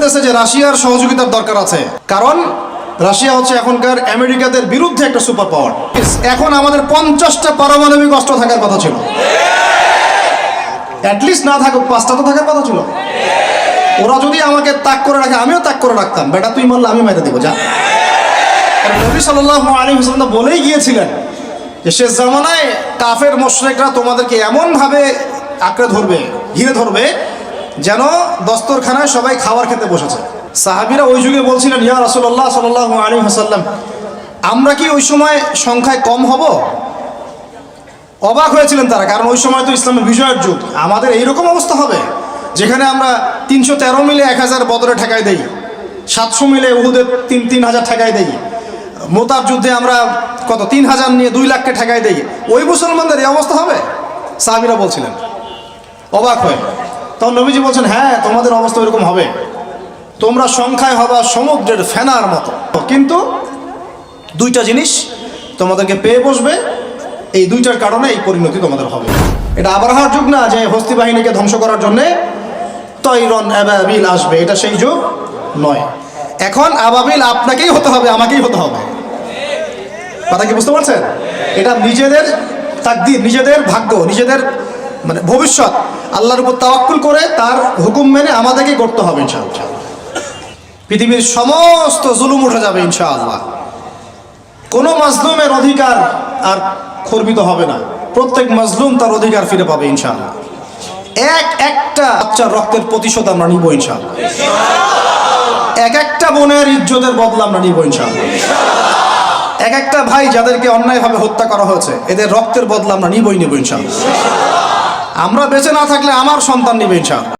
ফেলতেছে যে রাশিয়ার সহযোগিতার দরকার আছে। কারণ রাশিয়া হচ্ছে এখনকার আমেরিকাদের বিরুদ্ধে একটা সুপার পাওয়ার এখন আমাদের পঞ্চাশটা পারমাণবিক অস্ত্র থাকার কথা ছিল। অ্যাটলিস্ট না থাকুক, পাঁচটা তো থাকার কথা ছিল। ওরা যদি আমাকে তাক করে রাখে, আমিও তাক করে রাখতাম। বেটা, তুই মারলে আমি মেরে দিব, যা। নবী সাল্লাহ আলী হোসেন বলেই গিয়েছিলেন যে, শেষ জামানায় কাফের মোশরেকরা তোমাদেরকে এমনভাবে আঁকড়ে ধরবে, ঘিরে ধরবে যেন দস্তরখানায় সবাই খাবার খেতে বসেছে। সাহাবিরা ওই যুগে বলছিলেন, ইয়া রসল্লাহ সাল্লাহ আলী হাসাল্লাম আমরা কি ওই সময় সংখ্যায় কম হব? অবাক হয়েছিলেন তারা, কারণ ওই সময় তো ইসলামের বিজয়ের যুগ। আমাদের এইরকম অবস্থা হবে, যেখানে আমরা তিনশো তেরো মিলে এক হাজার বদরে ঠেকাই দেই, সাতশো মিলে উহুদের তিন তিন হাজার ঠেকাই দেই, মোতার যুদ্ধে আমরা কত, তিন হাজার নিয়ে দুই লাখকে ঠেকাই দেই। ওই মুসলমানদের এই অবস্থা হবে? সাহাবিরা বলছিলেন। অবাক হয়ে তখন নবীজি বলছেন হ্যাঁ তোমাদের অবস্থা এরকম হবে। তোমরা সংখ্যায় হবা সমুদ্রের ফেনার মতো। কিন্তু দুইটা জিনিস তোমাদেরকে পেয়ে বসবে, এই দুইটার কারণে এই পরিণতি তোমাদের হবে। এটা আবরাহার যুগ না যে হস্তি বাহিনীকে ধ্বংস করার জন্যে তৈরন অ্যাবাবিল আসবে। এটা সেই যুগ নয়। এখন আবাবিল আপনাকেই হতে হবে, আমাকেই হতে হবে। কথা কি বুঝতে পারছেন? এটা নিজেদের তাকদির, নিজেদের ভাগ্য, নিজেদের মানে ভবিষ্যৎ, আল্লাহর উপর তাওয়াক্কুল করে তার হুকুম মেনে আমাদেরকেই করতে হবে ইনশাআল্লাহ। পৃথিবীর সমস্ত জুলুম উঠে যাবে ইনশাআল্লাহ। কোনো মাজলুমের অধিকার আর খর্বিত হবে না। প্রত্যেক মাজলুম তার অধিকার ফিরে পাবে ইনশাআল্লাহ। এক একটা বাচ্চার রক্তের প্রতিশোধ আমরা নিব ইনশাআল্লাহ। এক একটা বোনের ইজ্জতের বদলা আমরা নিব ইনশাআল্লাহ। এক একটা ভাই যাদেরকে অন্যায়ভাবে হত্যা করা হয়েছে, এদের রক্তের বদলা আমরা নিবই নিব ইনশাআল্লাহ। আমরা বেঁচে না থাকলে আমার সন্তান নিবে ইনশাআল্লাহ।